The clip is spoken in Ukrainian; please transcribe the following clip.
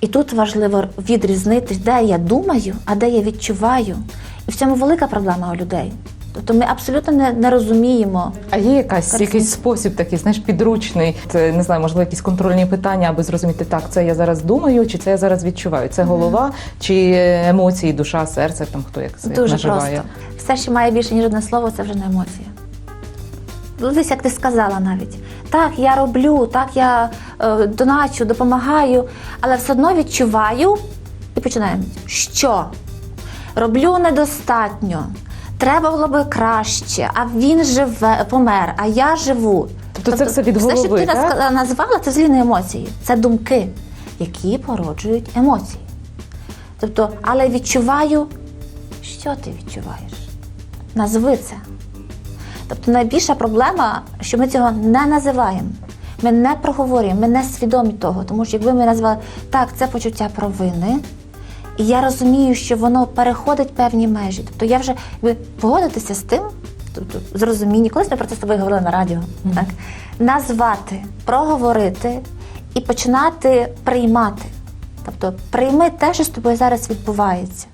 І тут важливо відрізнити, де я думаю, а де я відчуваю. І в цьому велика проблема у людей. Тобто ми абсолютно не, не розуміємо. А є якась Картинки. якийсь спосіб такий, знаєш, підручний, Це, не знаю, можливо, якісь контрольні питання, аби зрозуміти, так, це я зараз думаю, чи це я зараз відчуваю. Це голова, чи емоції, душа, серце, там хто як це Дуже наживає. просто. Все, що має більше, ніж одне слово, це вже не емоція. Десь, як ти сказала навіть. Так, я роблю, так, я е, доначу, допомагаю, але все одно відчуваю і починаємо. Що? Роблю недостатньо. Треба було би краще, а він живе, помер, а я живу. Тобто це все від Все, що ти так? назвала, це взагалі не емоції, це думки, які породжують емоції. Тобто, але відчуваю, що ти відчуваєш? Назви це. Тобто найбільша проблема, що ми цього не називаємо. Ми не проговорюємо, ми не свідомі того. Тому що якби ми назвали так, це почуття провини, і я розумію, що воно переходить певні межі. Тобто я вже якби, погодитися з тим, тобто зрозуміння, колись ми про це з тобою говорили на радіо, так? назвати, проговорити і починати приймати. Тобто прийми те, що з тобою зараз відбувається.